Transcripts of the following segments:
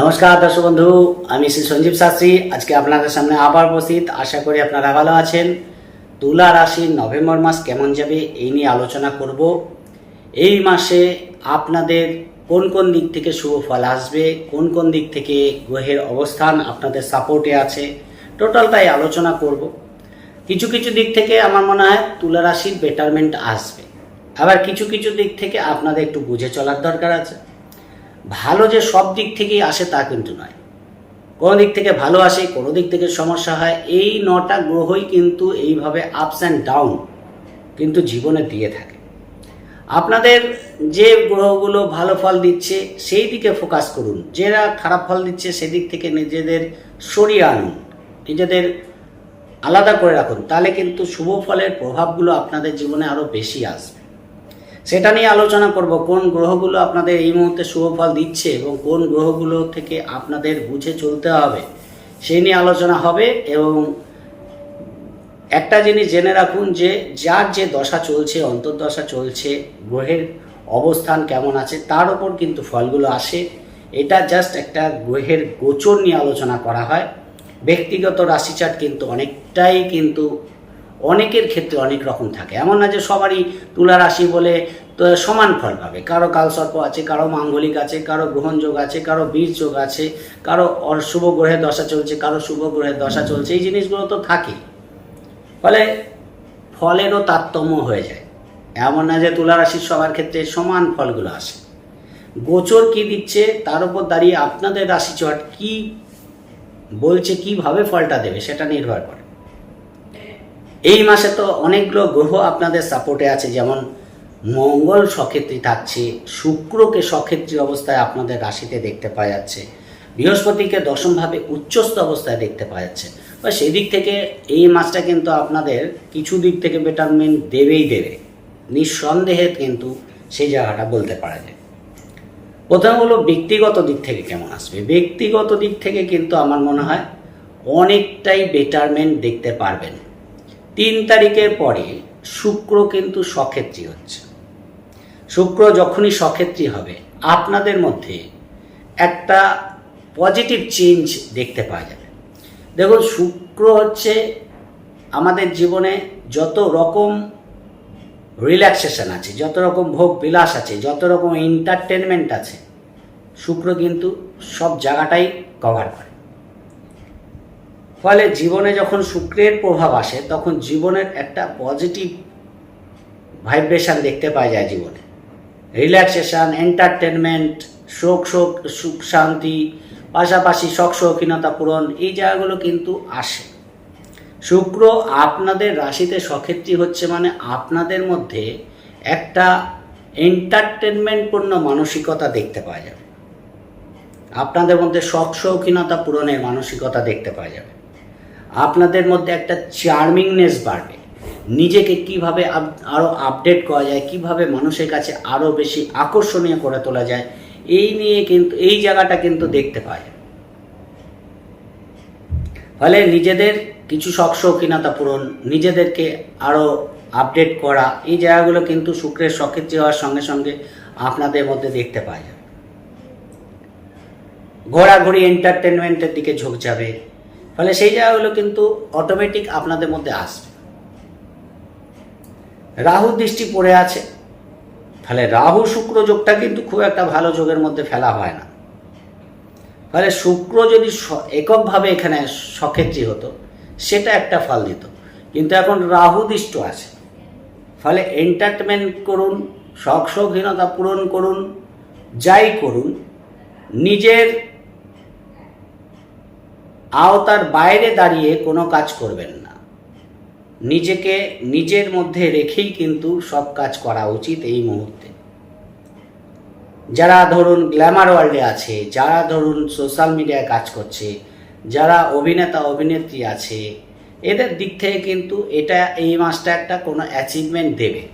নমস্কার দর্শক বন্ধু, আমি শ্রী সঞ্জীব শাস্ত্রী। আজকে আপনাদের সামনে আবার উপস্থিত। আশা করি আপনারা ভালো আছেন। তুলা রাশির নভেম্বর মাস কেমন যাবে এই নিয়ে আলোচনা করব। এই মাসে আপনাদের কোন কোন দিক থেকে শুভ ফল আসবে, কোন কোন দিক থেকে গ্রহের অবস্থান আপনাদের সাপোর্টে আছে, টোটালটাই আলোচনা করব। কিছু কিছু দিক থেকে আমার মনে হয় তুলা রাশির বেটারমেন্ট আসবে। আবার কিছু কিছু দিক থেকে আপনাদের একটু বুঝে চলার দরকার আছে। ভালো যে সব দিক থেকেই আসে তা কিন্তু নয়। কোনো দিক থেকে ভালো আসে, কোনো দিক থেকে সমস্যা হয়, এই নটা গ্রহই কিন্তু এইভাবে আপস অ্যান্ড ডাউন কিন্তু জীবনে দিয়ে থাকে। আপনাদের যে গ্রহগুলো ভালো ফল দিচ্ছে, সেই দিকে ফোকাস করুন। যারা খারাপ ফল দিচ্ছে, সেদিক থেকে নিজেদের সরিয়ে আনুন। নিজেদের আলাদা করে রাখুন। তাহলে কিন্তু শুভ ফলের প্রভাবগুলো আপনাদের জীবনে আরও বেশি আসবে। সেটা নিয়ে আলোচনা করব, কোন গ্রহগুলো আপনাদের এই মুহূর্তে শুভ ফল দিচ্ছে এবং কোন গ্রহগুলো থেকে আপনাদের বুঝে চলতে হবে সেই নিয়ে আলোচনা হবে এবং একটা জিনিস জেনে রাখুন যে, যার যে দশা চলছে, অন্তর্দশা চলছে, গ্রহের অবস্থান কেমন আছে, তার ওপর কিন্তু ফলগুলো আসে। এটা জাস্ট একটা গ্রহের গোচর নিয়ে আলোচনা করা হয়। ব্যক্তিগত রাশিচার্ট কিন্তু অনেকটাই কিন্তু অনেকের ক্ষেত্রে অনেক রকম থাকে। এমন না যে সবারই তুলা রাশি বলে তো সমান ফল পাবে। কারও কালসর্প আছে, কারও মাঙ্গলিক আছে, কারও গ্রহণযোগ আছে, কারও বীজ যোগ আছে, কারও শুভ গ্রহের দশা চলছে, কারও শুভ গ্রহের দশা চলছে, এই জিনিসগুলো তো থাকেই ফলে ফলেরও তারতম্য হয়ে যায়। এমন না যে তুলা রাশির সবার ক্ষেত্রে সমান ফলগুলো আসে। গোচর কি দিচ্ছে তার উপর দাঁড়িয়ে আপনাদের রাশি চট কি বলছে, কীভাবে ফলটা দেবে, সেটা নির্ভর করে। এই মাসে তো অনেকগুলো গ্রহ আপনাদের সাপোর্টে আছে, যেমন মঙ্গল সক্ষেত্রী থাকছে, শুক্রকে সক্ষেত্রী অবস্থায় আপনাদের রাশিতে দেখতে পাওয়া যাচ্ছে, বৃহস্পতিকে দশমভাবে উচ্চস্থ অবস্থায় দেখতে পাওয়া যাচ্ছে। বা সেই দিক থেকে এই মাসটা কিন্তু আপনাদের কিছু দিক থেকে বেটারমেন্ট দেবেই দেবে। নিঃসন্দেহে কিন্তু সেই জায়গাটা বলতে পারা যায়। প্রথম হলো ব্যক্তিগত দিক থেকে কেমন আসবে? ব্যক্তিগত দিক থেকে কিন্তু আমার মনে হয় অনেকটাই বেটারমেন্ট দেখতে পারবেন। তিন তারিখের পরে শুক্র কিন্তু সক্ষেত্রী হচ্ছে। শুক্র যখনই সক্ষেত্রী হবে, আপনাদের মধ্যে একটা পজিটিভ চেঞ্জ দেখতে পাওয়া যাবে। দেখুন, শুক্র হচ্ছে আমাদের জীবনে যত রকম রিল্যাক্সেশন আছে, যত রকম ভোগ বিলাস আছে, যত রকম এন্টারটেনমেন্ট আছে, শুক্র কিন্তু সব জায়গাটাই কভার করে। ফলে জীবনে যখন শুক্রের প্রভাব আসে, তখন জীবনের একটা পজিটিভ ভাইব্রেশন দেখতে পাওয়া যায় জীবনে। রিল্যাক্সেশন এন্টারটেনমেন্ট শোক শোক, সুখ, শান্তি, পাশাপাশি শখ শৌখিনতা পূরণ, এই জায়গাগুলো কিন্তু আসে। শুক্র আপনাদের রাশিতে সক্ষেত্রী হচ্ছে মানে আপনাদের মধ্যে একটা এন্টারটেনমেন্টপূর্ণ মানসিকতা দেখতে পাওয়া যাবে। আপনাদের মধ্যে শখ শৌখিনতা পূরণের মানসিকতা দেখতে পাওয়া যাবে। আপনাদের মধ্যে একটা চার্মিংনেস বাড়বে। নিজেকে কীভাবে আরও আপডেট করা যায়, কীভাবে মানুষের কাছে আরও বেশি আকর্ষণীয় করে তোলা যায়, এই নিয়ে কিন্তু, এই জায়গাটা কিন্তু দেখতে যায় ফলে নিজেদের কিছু শখ শৌখিনতা পূরণ, নিজেদেরকে আরও আপডেট করা, এই জায়গাগুলো কিন্তু শুক্রের সক্ষেত্রী হওয়ার সঙ্গে সঙ্গে আপনাদের মধ্যে দেখতে পাওয়া যাবে ঘোরাঘুরি এন্টারটেনমেন্টের দিকে ঝোঁক যাবে। ফলে সেই জায়গাগুলো কিন্তু অটোমেটিক আপনাদের মধ্যে আসবে। রাহু দৃষ্টি পড়ে আছে ফলে রাহু শুক্র যোগটা কিন্তু খুব একটা ভালো যোগের মধ্যে ফেলা হয় না। ফলে শুক্র যদি এককভাবে এখানে সক্ষেত্রী হতো, সেটা একটা ফল দিত। কিন্তু এখন রাহু দৃষ্ট আছে। ফলে এন্টারটেনমেন্ট করুন শখ শৌখিনতা পূরণ করুন, যাই করুন, নিজের আওতার বাইরে দাঁড়িয়ে কোনো কাজ করবেন না। নিজেকে নিজের মধ্যে রেখেই কিন্তু সব কাজ করা উচিত এই মুহূর্তে। যারা ধরুন গ্ল্যামার ওয়ার্ল্ডে আছে, যারা ধরুন সোশ্যাল মিডিয়ায় কাজ করছে, যারা অভিনেতা, অভিনেত্রী আছে, এদের দিক থেকে কিন্তু এটা এই মাসটা একটা কোনো অ্যাচিভমেন্ট দেবে।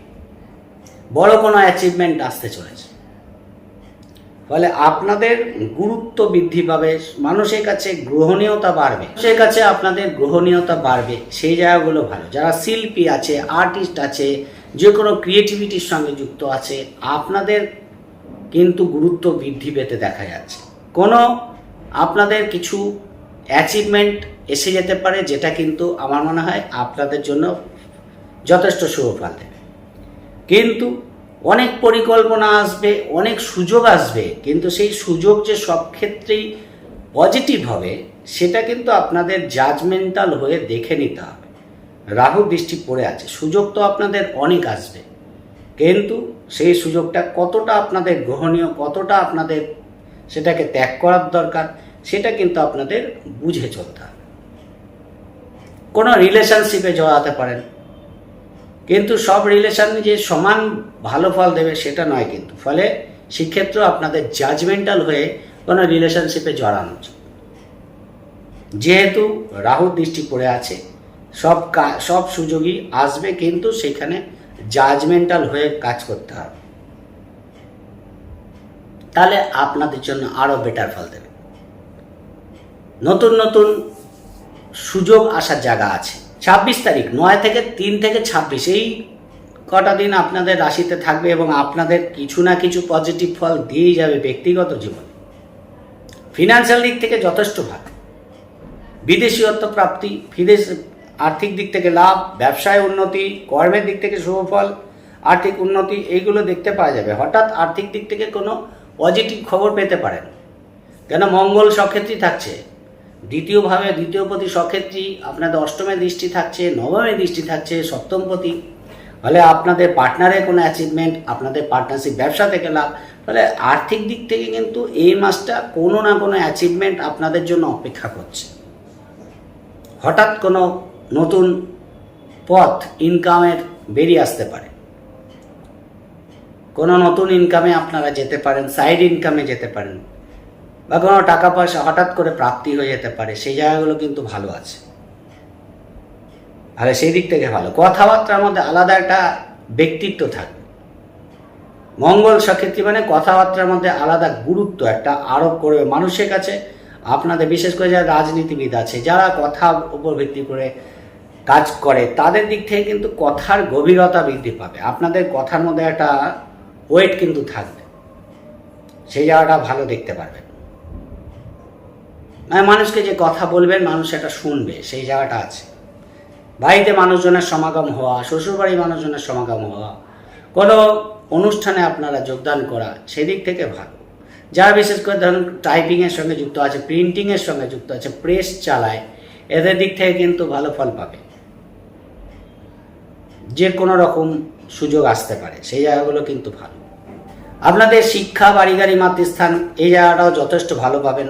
বড় কোনো অ্যাচিভমেন্ট আসতে চলেছে। ফলে আপনাদের গুরুত্ব বৃদ্ধি পাবে, মানুষের কাছে গ্রহণীয়তা বাড়বে। মানুষের কাছে আপনাদের গ্রহণীয়তা বাড়বে, সেই জায়গাগুলো ভালো। যারা শিল্পী আছে আর্টিস্ট আছে যে কোনো ক্রিয়েটিভিটির সঙ্গে যুক্ত আছে, আপনাদের কিন্তু গুরুত্ব বৃদ্ধি পেতে দেখা যাচ্ছে। কোনো আপনাদের কিছু অ্যাচিভমেন্ট এসে যেতে পারে, যেটা কিন্তু আমার মনে হয় আপনাদের জন্য যথেষ্ট শুভ ফল দেবে। কিন্তু অনেক পরিকল্পনা আসবে, অনেক সুযোগ আসবে, কিন্তু সেই সুযোগ যে সব ক্ষেত্রেই পজিটিভ হবে, সেটা কিন্তু আপনাদের জাজমেন্টাল হয়ে দেখে নিতে হবে। রাহু দৃষ্টি পড়ে আছে, সুযোগ তো আপনাদের অনেক আসবে, কিন্তু সেই সুযোগটা কতটা আপনাদের গ্রহণীয়, কতটা আপনাদের সেটাকে ত্যাগ করার দরকার, সেটা কিন্তু আপনাদের বুঝে চলতে হবে। কোনো রিলেশনশিপে জড়াতে পারেন কিন্তু সব রিলেশন যে সমান ভালো ফল দেবে সেটা নয় কিন্তু। ফলে সেক্ষেত্রে আপনাদের জাজমেন্টাল হয়ে কোনো রিলেশনশিপে জড়ানো উচিত। যেহেতু রাহুর দৃষ্টি পড়ে আছে, সব সব সুযোগই আসবে কিন্তু সেখানে জাজমেন্টাল হয়ে কাজ করতে হবে। তাহলে আপনাদের জন্য আরও বেটার ফল দেবে। নতুন নতুন সুযোগ আসার জায়গা আছে। ছাব্বিশ তারিখ, নয় থেকে তিন থেকে ছাব্বিশ, এই কটা দিন আপনাদের রাশিতে থাকবে এবং আপনাদের কিছু না কিছু পজিটিভ ফল দিয়েই যাবে ব্যক্তিগত জীবনে। ফিনান্সিয়াল দিক থেকে যথেষ্ট ভালো বিদেশীয়ত্ব প্রাপ্তি বিদেশ আর্থিক দিক থেকে লাভ, ব্যবসায় উন্নতি, কর্মের দিক থেকে শুভ ফল, আর্থিক উন্নতি, এইগুলো দেখতে পাওয়া যাবে। হঠাৎ আর্থিক দিক থেকে কোনো পজিটিভ খবর পেতে পারেন। কেন? মঙ্গল সক্ষেত্রী থাকছে। দ্বিতীয়ভাবে দ্বিতীয়পতি সক্ষেত্রী আপনাদের অষ্টমে দৃষ্টি থাকছে, নবমে দৃষ্টি থাকছে সপ্তমপতি ফলে আপনাদের পার্টনারের কোনো অ্যাচিভমেন্ট আপনাদের পার্টনারশিপ ব্যবসা থেকে লাভ। ফলে আর্থিক দিক থেকে কিন্তু এই মাসটা কোনো না কোনো অ্যাচিভমেন্ট আপনাদের জন্য অপেক্ষা করছে। হঠাৎ কোনো নতুন পথ ইনকামের বেরিয়ে আসতে পারে। কোনো নতুন ইনকামে আপনারা যেতে পারেন সাইড ইনকামে যেতে পারেন। বা কোনো টাকা পয়সা হঠাৎ করে প্রাপ্তি হয়ে যেতে পারে, সেই জায়গাগুলো কিন্তু ভালো আছে। তাহলে সেই দিক থেকে ভালো। কথাবার্তার মধ্যে আলাদা একটা ব্যক্তিত্ব থাকবে মঙ্গল সক্ষেত্রী মানে কথাবার্তার মধ্যে আলাদা গুরুত্ব, একটা আরোপ করবে মানুষের কাছে। আপনাদের বিশেষ করে যারা রাজনীতিবিদ আছে, যারা কথার উপর ভিত্তি করে কাজ করে, তাদের দিক থেকে কিন্তু কথার গভীরতা বৃদ্ধি পাবে। আপনাদের কথার মধ্যে একটা ওয়েট কিন্তু থাকবে। সেই জায়গাটা ভালো দেখতে পারবেন। মানুষকে যে কথা বলবেন, মানুষ এটা শুনবে, সেই জায়গাটা আছে। বাড়িতে মানুষজনের সমাগম হওয়া, শ্বশুরবাড়ির মানুষজনের সমাগম হওয়া, কোনো অনুষ্ঠানে আপনারা যোগদান করা, সেদিক থেকে ভালো। যারা বিশেষ করে ধরুন টাইপিংয়ের সঙ্গে যুক্ত আছে প্রিন্টিংয়ের সঙ্গে যুক্ত আছে প্রেস চালায়, এদের দিক থেকে কিন্তু ভালো ফল পাবে। যে কোনো রকম সুযোগ আসতে পারে, সেই জায়গাগুলো কিন্তু ভালো। আপনাদের শিক্ষা বাড়ি গাড়ি মাতৃস্থান, এই জায়গাটাও যথেষ্ট ভালো পাবেন।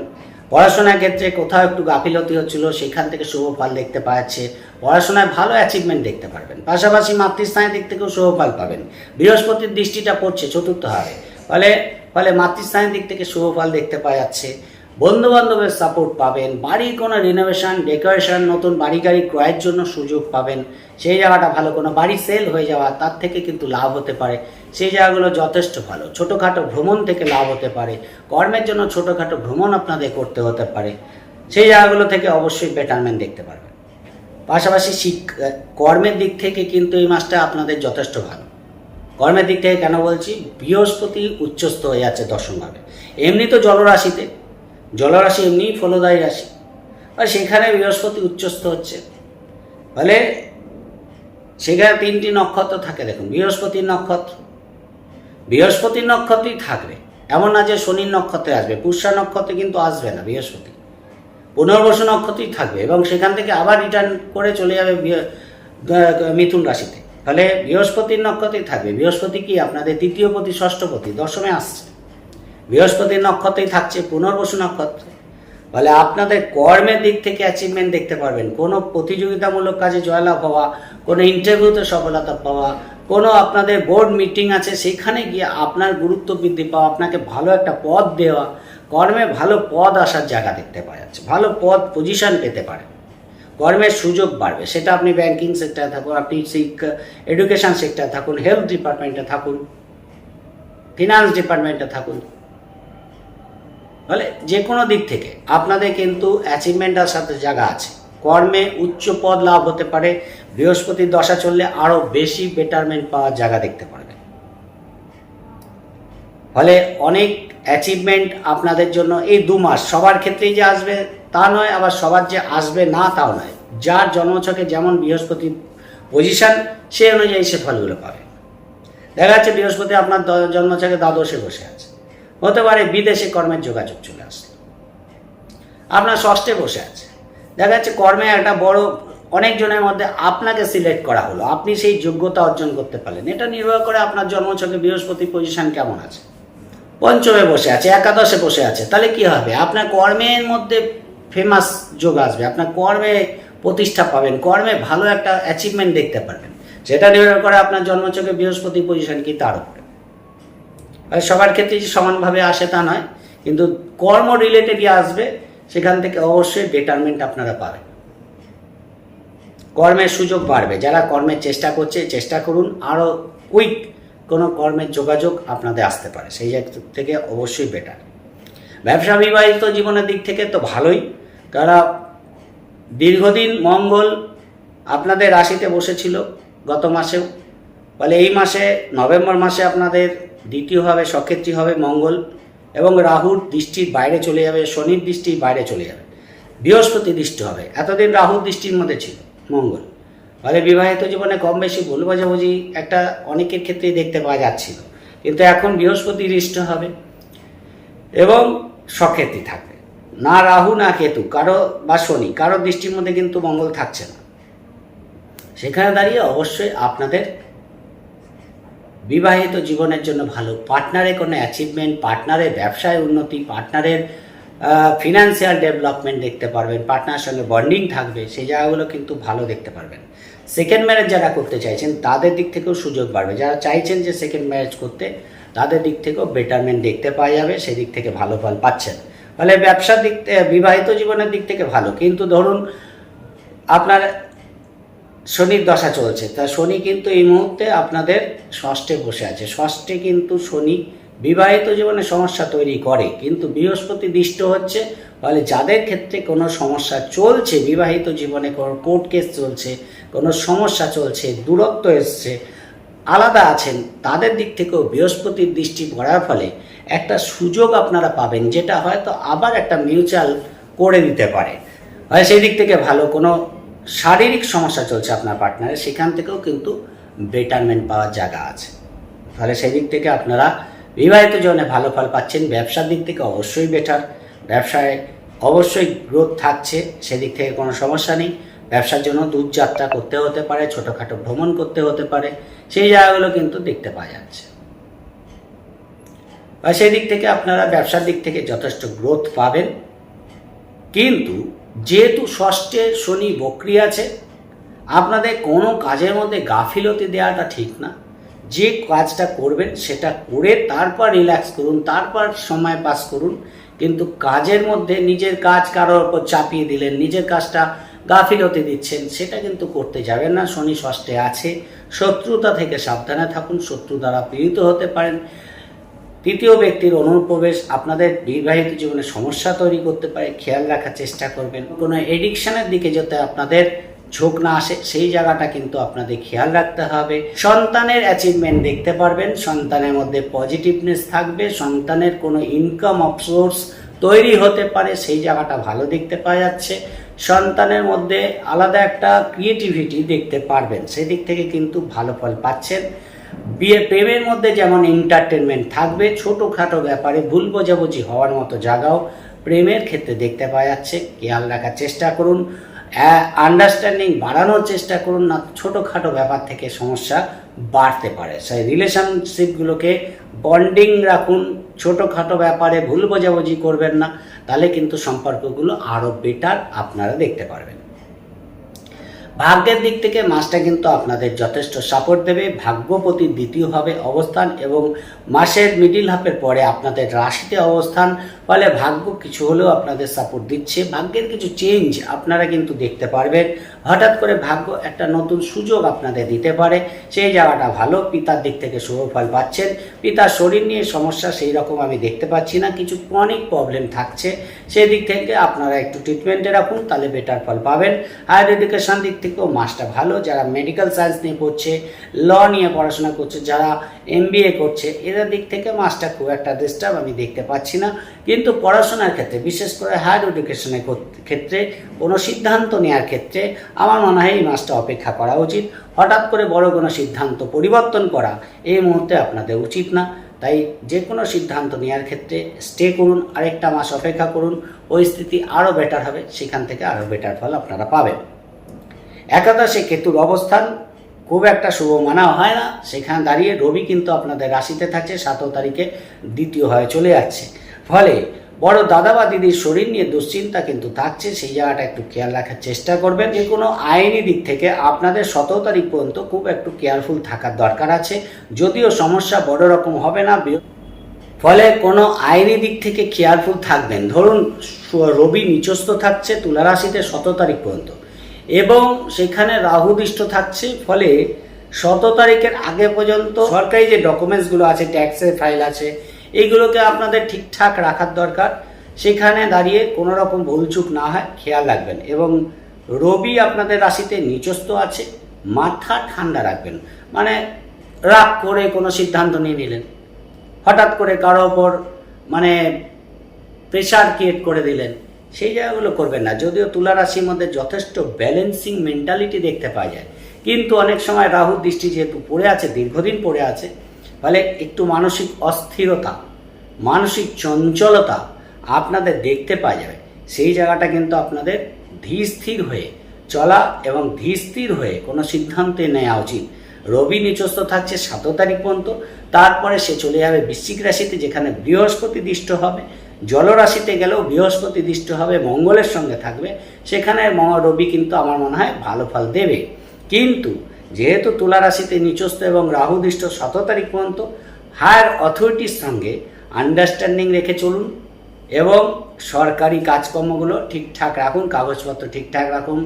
পড়াশোনার ক্ষেত্রে কোথাও একটু গাফিলতি হচ্ছিল, সেখান থেকে শুভ ফল দেখতে পাচ্ছে। পড়াশোনায় ভালো অ্যাচিভমেন্ট দেখতে পারবেন। পাশাপাশি মাতৃস্থানের দিক থেকেও শুভ ফল পাবেন। বৃহস্পতির দৃষ্টিটা পড়ছে চতুর্থ হারে। ফলে ফলে মাতৃস্থানের দিক থেকে শুভ ফল দেখতে পাওয়া যাচ্ছে। বন্ধু বান্ধবের সাপোর্ট পাবেন, বাড়ির কোনো রিনোভেশন ডেকোরেশন নতুন বাড়ি গাড়ি ক্রয়ের জন্য সুযোগ পাবেন। সেই জায়গাটা ভালো, কোনো বাড়ি সেল হয়ে যাওয়া, তার থেকে কিন্তু লাভ হতে পারে। সেই জায়গাগুলো যথেষ্ট ভালো, ছোটোখাটো ভ্রমণ থেকে লাভ হতে পারে। কর্মের জন্য ছোটোখাটো ভ্রমণ আপনাদের করতে হতে পারে। সেই জায়গাগুলো থেকে অবশ্যই বেটারমেন্ট দেখতে পারবেন। পাশাপাশি শিক্ষা কর্মের দিক থেকে কিন্তু এই মাসটা আপনাদের যথেষ্ট ভালো। কর্মের দিক থেকে কেন বলছি? বৃহস্পতি উচ্চস্থ হয়ে যাচ্ছে দশমভাবে এমনি তো জলরাশিতে জলরাশি এমনি ফলদায়ী রাশি। আর সেখানে বৃহস্পতি উচ্চস্থ হচ্ছে। ফলে সেখানে তিনটি নক্ষত্র থাকে, দেখুন, বৃহস্পতির নক্ষত্র। বৃহস্পতির নক্ষত্রই থাকবে। এমন না যে শনির নক্ষত্রে আসবে। পুষ্যা নক্ষত্রে কিন্তু আসবে না বৃহস্পতি। পুনর্বসু নক্ষত্রই থাকবে এবং সেখান থেকে আবার রিটার্ন করে চলে যাবে মিথুন রাশিতে। ফলে বৃহস্পতির নক্ষত্রেই থাকবে। বৃহস্পতি কি আপনাদের তৃতীয়পতি ষষ্ঠপতি দশমে আসছে। বৃহস্পতির নক্ষত্রেই থাকছে, পুনর্বসু নক্ষত্র। ফলে আপনাদের কর্মের দিক থেকে অ্যাচিভমেন্ট দেখতে পারবেন। কোনো প্রতিযোগিতামূলক কাজে জয়লাভ হওয়া, কোনো ইন্টারভিউতে সফলতা পাওয়া, কোনো আপনাদের বোর্ড মিটিং আছে, সেখানে গিয়ে আপনার গুরুত্ব বৃদ্ধি পাওয়া, আপনাকে ভালো একটা পদ দেওয়া, কর্মে ভালো পদ আসার জায়গা দেখতে পাওয়া যাচ্ছে। ভালো পদ পজিশন পেতে পারেন। কর্মের সুযোগ বাড়বে। সেটা আপনি ব্যাংকিং সেক্টরে থাকুন, আপনি শিক্ষা এডুকেশন সেক্টরে থাকুন হেলথ ডিপার্টমেন্টে থাকুন ফিনান্স ডিপার্টমেন্টে থাকুন। ফলে যে কোনো দিক থেকে আপনাদের কিন্তু অ্যাচিভমেন্ট সাথে জায়গা আছে। কর্মে উচ্চ পদ লাভ হতে পারে, বৃহস্পতির দশা চললে আরও বেশি বেটারমেন্ট পাওয়ার জায়গা দেখতে পারবেন। ফলে অনেক অ্যাচিভমেন্ট আপনাদের জন্য এই দু মাস সবার ক্ষেত্রেই যে আসবে তা নয়, আবার সবার যে আসবে না তাও নয়। যার জন্মছকে যেমন বৃহস্পতি পজিশন সেই অনুযায়ী সে ফলগুলো পাবে। দেখা যাচ্ছে বৃহস্পতি আপনার জন্মছকে দ্বাদশে বসে আছে। হতে পারে বিদেশে কর্মের যোগাযোগ চলে আসলো। আপনার ষষ্ঠে বসে আছে। দেখা যাচ্ছে কর্মে একটা বড় অনেকজনের মধ্যে আপনাকে সিলেক্ট করা হলো। আপনি সেই যোগ্যতা অর্জন করতে পারলেন। এটা নির্ভর করে আপনার জন্মছকে বৃহস্পতি পজিশন কেমন আছে। পঞ্চমে বসে আছে, একাদশে বসে আছে। তাহলে কি হবে? আপনার কর্মের মধ্যে ফেমাস যোগ আসবে। আপনার কর্মে প্রতিষ্ঠা পাবেন। কর্মে ভালো একটা অ্যাচিভমেন্ট দেখতে পারবেন। সেটা নির্ভর করে আপনার জন্মছকে বৃহস্পতি পজিশন কি তার উপরে। সবার ক্ষেত্রে যে সমানভাবে আসে তা নয়, কিন্তু কর্ম রিলেটেডই আসবে, সেখান থেকে অবশ্যই বেটারমেন্ট আপনারা পাবেন। কর্মের সুযোগ বাড়বে। যারা কর্মের চেষ্টা করছে, চেষ্টা করুন আরও কুইক কোনো কর্মের যোগাযোগ আপনাদের আসতে পারে। সেই জায়গা থেকে অবশ্যই বেটার ব্যবসা বিবাহিত জীবনের দিক থেকে তো ভালোই কারণ দীর্ঘদিন মঙ্গল আপনাদের রাশিতে বসেছিল গত মাসেও ফলে এই মাসে, নভেম্বর মাসে আপনাদের দ্বিতীয় হবে সক্ষেত্রী হবে মঙ্গল এবং রাহুর দৃষ্টির বাইরে চলে যাবে, শনির দৃষ্টির বাইরে চলে যাবে। বৃহস্পতি দৃষ্টি হবে। এতদিন রাহুর দৃষ্টির মধ্যে ছিল মঙ্গল। ফলে বিবাহিত জীবনে কম বেশি ভুল বোঝাবুঝি একটা অনেকের ক্ষেত্রেই দেখতে পাওয়া যাচ্ছিল। কিন্তু এখন বৃহস্পতি দৃষ্ট হবে এবং সক্ষেত্রী থাকবে। না রাহু, না কেতু, কারও বা শনি, কারও দৃষ্টির মধ্যে কিন্তু মঙ্গল থাকছে না। সেখানে দাঁড়িয়ে অবশ্যই আপনাদের বিবাহিত জীবনের জন্য ভালো পার্টনারের কোনো অ্যাচিভমেন্ট পার্টনারের ব্যবসায় উন্নতি, পার্টনারের ফিনান্সিয়াল ডেভেলপমেন্ট দেখতে পারবেন পার্টনারের সঙ্গে বন্ডিং থাকবে, সেই জায়গাগুলো কিন্তু ভালো দেখতে পারবেন। সেকেন্ড ম্যারেজ যারা করতে চাইছেন, তাদের দিক থেকেও সুযোগ বাড়বে। যারা চাইছেন যে সেকেন্ড ম্যারেজ করতে, তাদের দিক থেকেও বেটারমেন্ট দেখতে পাওয়া যাবে সেই দিক থেকে ভালো ফল পাচ্ছেন। ফলে ব্যবসার দিক বিবাহিত জীবনের দিক থেকে ভালো। কিন্তু ধরুন, আপনার শনির দশা চলছে। তা শনি কিন্তু এই মুহূর্তে আপনাদের ষষ্ঠে বসে আছে। ষষ্ঠে কিন্তু শনি বিবাহিত জীবনে সমস্যা তৈরি করে। কিন্তু বৃহস্পতি দৃষ্ট হচ্ছে। ফলে যাদের ক্ষেত্রে কোনো সমস্যা চলছে, বিবাহিত জীবনে কোনো কোর্ট কেস চলছে, কোনো সমস্যা চলছে, দূরত্ব এসছে, আলাদা আছেন, তাদের দিক থেকেও বৃহস্পতির দৃষ্টি পড়ার ফলে একটা সুযোগ আপনারা পাবেন, যেটা হয়তো আবার একটা মিউচুয়াল করে দিতে পারে। হয় সেই দিক থেকে ভালো, কোনো শারীরিক সমস্যা চলছে আপনার পার্টনারের সেখান থেকেও কিন্তু বেটারমেন্ট পাওয়ার জায়গা আছে। তাহলে সেই দিক থেকে আপনারা বিবাহিত জীবনে ভালো ফল পাচ্ছেন, ব্যবসার দিক থেকে অবশ্যই বেটার ব্যবসায় অবশ্যই গ্রোথ থাকছে, সেদিক থেকে কোনো সমস্যা নেই। ব্যবসার জন্য দূরযাত্রা করতে হতে পারে, ছোটোখাটো ভ্রমণ করতে হতে পারে, সেই জায়গাগুলো কিন্তু দেখতে পাওয়া যাচ্ছে। সেই দিক থেকে আপনারা ব্যবসার দিক থেকে যথেষ্ট গ্রোথ পাবেন। কিন্তু যেহেতু ষষ্ঠে শনি বক্রি আছে, আপনাদের কোনো কাজের মধ্যে গাফিলতি দেওয়াটা ঠিক না। যে কাজটা করবেন সেটা করে তারপর রিল্যাক্স করুন, তারপর সময় পাস করুন। কিন্তু কাজের মধ্যে নিজের কাজ কারোর ওপর চাপিয়ে দিলেন, নিজের কাজটা গাফিলতি দিচ্ছেন, সেটা কিন্তু করতে যাবেন না। শনি ষষ্ঠে আছে, শত্রুতা থেকে সাবধানে থাকুন, শত্রু দ্বারা পীড়িত হতে পারেন। তৃতীয় ব্যক্তির অনুপ্রবেশ আপনাদের বিবাহিত জীবনে সমস্যা তৈরি করতে পারে, খেয়াল রাখার চেষ্টা করবেন। কোনো এডিকশনের দিকে যাতে আপনাদের ঝোঁক না আসে, সেই জায়গাটা কিন্তু আপনাদের খেয়াল রাখতে হবে। সন্তানের অ্যাচিভমেন্ট দেখতে পারবেন, সন্তানের মধ্যে পজিটিভনেস থাকবে, সন্তানের কোনো ইনকাম অফ সোর্স তৈরি হতে পারে, সেই জায়গাটা ভালো দেখতে পাওয়া যাচ্ছে। সন্তানের মধ্যে আলাদা একটা ক্রিয়েটিভিটি দেখতে পারবেন, সেদিক থেকে কিন্তু ভালো ফল পাচ্ছেন। বিয়ে প্রেমের মধ্যে যেমন এন্টারটেনমেন্ট থাকবে, ছোটোখাটো ব্যাপারে ভুল বোঝাবুঝি হওয়ার মতো জায়গাও প্রেমের ক্ষেত্রে দেখতে পাওয়া যাচ্ছে। খেয়াল রাখার চেষ্টা করুন। আন্ডারস্ট্যান্ডিং বাড়ানোর চেষ্টা করুন না, ছোটোখাটো ব্যাপার থেকে সমস্যা বাড়তে পারে। সেই রিলেশনশিপগুলোকে বন্ডিং রাখুন। ছোটোখাটো ব্যাপারে ভুল বোঝাবুঝি করবেন না, তাহলে কিন্তু সম্পর্কগুলো আরও বেটার আপনারা দেখতে পারবেন। ভাগ্যের দিক থেকে মাসটা কিন্তু আপনাদের যথেষ্ট সাপোর্ট দেবে। ভাগ্যপতি দ্বিতীয় হবে অবস্থান এবং মাসের মিডিল হাফের পরে আপনাদের রাশিতে অবস্থান। ফলে ভাগ্য কিছু হলেও আপনাদের সাপোর্ট দিচ্ছে। ভাগ্যের কিছু চেঞ্জ আপনারা কিন্তু দেখতে পারবেন। হঠাৎ করে ভাগ্য একটা নতুন সুযোগ আপনাদের দিতে পারে। সেই জায়গাটা ভালো। পিতার দিক থেকে শুভ ফল পাচ্ছেন। পিতার শরীর নিয়ে সমস্যা সেই রকম আমি দেখতে পাচ্ছি না। কিছু অনেক প্রবলেম থাকছে। সেই দিক থেকে আপনারা একটু ট্রিটমেন্টে রাখুন, তাহলে বেটার ফল পাবেন। হায়ার এডুকেশান দিক থেকেও মাসটা ভালো। যারা মেডিকেল সায়েন্স নিয়ে পড়ছে ল নিয়ে পড়াশোনা করছে, যারা এম করছে, এদের দিক থেকে মাসটা খুব একটা ডিস্টার্ব আমি দেখতে পাচ্ছি না। কিন্তু পড়াশোনার ক্ষেত্রে, বিশেষ করে হায়ার এডুকেশনের ক্ষেত্রে, কোনো সিদ্ধান্ত নেওয়ার ক্ষেত্রে আমার মনে হয় এই মাসটা অপেক্ষা করা উচিত। হঠাৎ করে বড় কোনো সিদ্ধান্ত পরিবর্তন করা, এই মুহূর্তে আপনাদের উচিত না। তাই যে কোনো সিদ্ধান্ত নেওয়ার ক্ষেত্রে স্টে করুন, আরেকটা মাস অপেক্ষা করুন পরিস্থিতি আরও বেটার হবে, সেখান থেকে আরও বেটার ফল আপনারা পাবেন। একাদশে কেতুর অবস্থান, খুব একটা শুভ মানা হয় না। সেখানে দাঁড়িয়ে রবি কিন্তু আপনাদের রাশিতে থাকছে সতেরো তারিখে দ্বিতীয় হয়ে চলে যাচ্ছে। ফলে বড় দাদা বা দিদির শরীর নিয়ে দুশ্চিন্তা কিন্তু থাকছে, সেই জায়গাটা একটু খেয়াল রাখার চেষ্টা করবেন। যে কোনো আইনি দিক থেকে আপনাদের সতেরো তারিখ পর্যন্ত খুব একটু কেয়ারফুল থাকার দরকার আছে। যদিও সমস্যা বড় রকম হবে না ফলে কোনো আইনি দিক থেকে কেয়ারফুল থাকবেন। ধরুন রবি নিচস্থ থাকছে তুলা রাশিতে সতেরো তারিখ পর্যন্ত, এবং সেখানে রাহু দৃষ্ট থাকছে, ফলে সতেরো তারিখের আগে পর্যন্ত সরকারি যে ডকুমেন্টসগুলো আছে ট্যাক্সের ফাইল আছে এইগুলোকে আপনাদের ঠিকঠাক রাখার দরকার। সেখানে দাঁড়িয়ে কোনো রকম ভুলচুক না হয়, খেয়াল রাখবেন। এবং রবি আপনাদের রাশিতে নিচস্থ আছে, মাথা ঠান্ডা রাখবেন। মানে রাগ করে কোনো সিদ্ধান্ত নিয়ে নিলেন। হঠাৎ করে কারও ওপর মানে প্রেশার ক্রিয়েট করে দিলেন। সেই জায়গাগুলো করবেন না। যদিও তুলা রাশির মধ্যে যথেষ্ট ব্যালেন্সিং মেন্টালিটি দেখতে পাওয়া যায়। কিন্তু অনেক সময় রাহুর দৃষ্টি যেহেতু পড়ে আছে, দীর্ঘদিন পড়ে আছে ফলে একটু মানসিক অস্থিরতা, মানসিক চঞ্চলতা আপনাদের দেখতে পাওয়া যাবে। সেই জায়গাটা কিন্তু আপনাদের ধীর হয়ে চলা এবং ধীর হয়ে কোনো সিদ্ধান্তে নেওয়া উচিত। রবি নিচস্থ থাকছে সাত তারিখ পর্যন্ত, তারপরে সে চলে যাবে বৃশ্চিক রাশিতে যেখানে বৃহস্পতি দৃষ্ট হবে। জলরাশিতে গেলেও বৃহস্পতি দৃষ্ট হবে, মঙ্গলের সঙ্গে থাকবে। সেখানে রবি কিন্তু আমার মনে হয় ভালো ফল দেবে। কিন্তু যেহেতু তুলা রাশিতে নিচস্থ এবং রাহু দৃষ্ট সতেরো তারিখ পর্যন্ত হায়ার অথরিটির সঙ্গে আন্ডারস্ট্যান্ডিং রেখে চলুন এবং সরকারি কাজকর্মগুলো ঠিকঠাক রাখুন, কাগজপত্র ঠিকঠাক রাখুন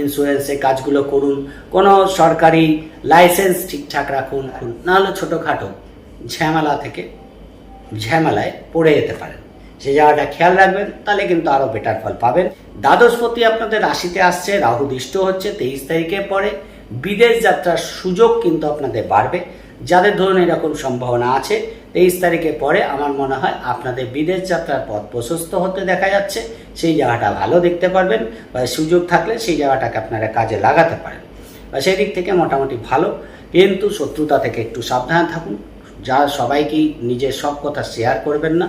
ইন্স্যুরেন্সের কাজগুলো করুন, কোনো সরকারি লাইসেন্স ঠিকঠাক রাখুন নাহলে ছোটোখাটো ঝামেলা থেকে ঝামেলায় পড়ে যেতে পারেন। সেই জায়গাটা খেয়াল রাখবেন, তাহলে কিন্তু আরও বেটার ফল পাবেন। দ্বাদশপতি আপনাদের রাশিতে আসছে, রাহু দৃষ্ট হচ্ছে, তেইশ তারিখের পরে বিদেশ যাত্রার সুযোগ কিন্তু আপনাদের বাড়বে। যাদের ধরুন এরকম সম্ভাবনা আছে, তেইশ তারিখের পরে আমার মনে হয় আপনাদের বিদেশ যাত্রার পথ প্রশস্ত হতে দেখা যাচ্ছে। সেই জায়গাটা ভালো দেখতে পারবেন বা সুযোগ থাকলে সেই জায়গাটাকে আপনারা কাজে লাগাতে পারেন। বা সেই দিক থেকে মোটামুটি ভালো। কিন্তু শত্রুতা থেকে একটু সাবধানে থাকুন। যা সবাইকেই নিজের সব কথা শেয়ার করবেন না।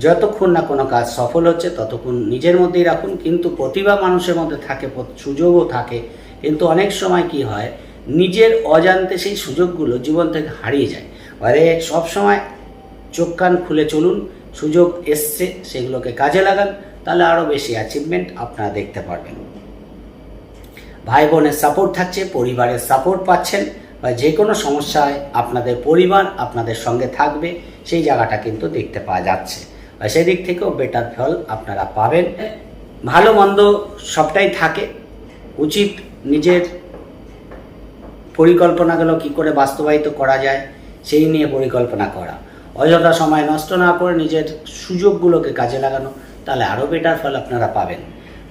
যতক্ষণ না কোনো কাজ সফল হচ্ছে, ততক্ষণ নিজের মধ্যেই রাখুন। কিন্তু প্রতিভা মানুষের মধ্যে থাকে, সুযোগও থাকে। কিন্তু অনেক সময় কি হয়, নিজের অজান্তে সেই সুযোগগুলো জীবন থেকে হারিয়ে যায়। আরে সব সময় চোখ কান খুলে চলুন, সুযোগ এসছে, সেগুলোকে কাজে লাগান, তাহলে আরও বেশি অ্যাচিভমেন্ট আপনারা দেখতে পারবেন। ভাই বোনের সাপোর্ট থাকছে, পরিবারের সাপোর্ট পাচ্ছেন, বা যে কোনো সমস্যায় আপনাদের পরিবার আপনাদের সঙ্গে থাকবে, সেই জায়গাটা কিন্তু দেখতে পাওয়া যাচ্ছে। আর সেদিক থেকেও বেটার ফল আপনারা পাবেন। ভালো মন্দ সবটাই থাকে, উচিত নিজের পরিকল্পনাগুলো কি করে বাস্তবায়িত করা যায়, সেই নিয়ে পরিকল্পনা করা। অযথা সময় নষ্ট না করে নিজের সুযোগগুলোকে কাজে লাগানো, তাহলে আরও বেটার ফল আপনারা পাবেন।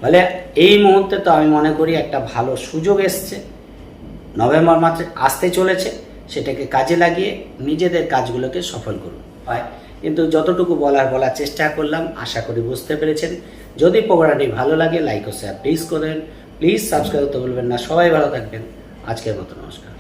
বলে এই মুহূর্তে তো আমি মনে করি একটা ভালো সুযোগ এসছে। নভেম্বর মাসে আসতে চলেছে, সেটাকে কাজে লাগিয়ে নিজেদের কাজগুলোকে সফল করুন। হয়। কিন্তু যতটুকু বলার বলার চেষ্টা করলাম, আশা করি বুঝতে পেরেছেন। যদি প্রোগ্রামটি ভালো লাগে লাইক ও শেয়ার প্লিজ করেন প্লিজ সাবস্ক্রাইব করতে বলবেন না। সবাই ভালো থাকবেন। আজকের মতো নমস্কার।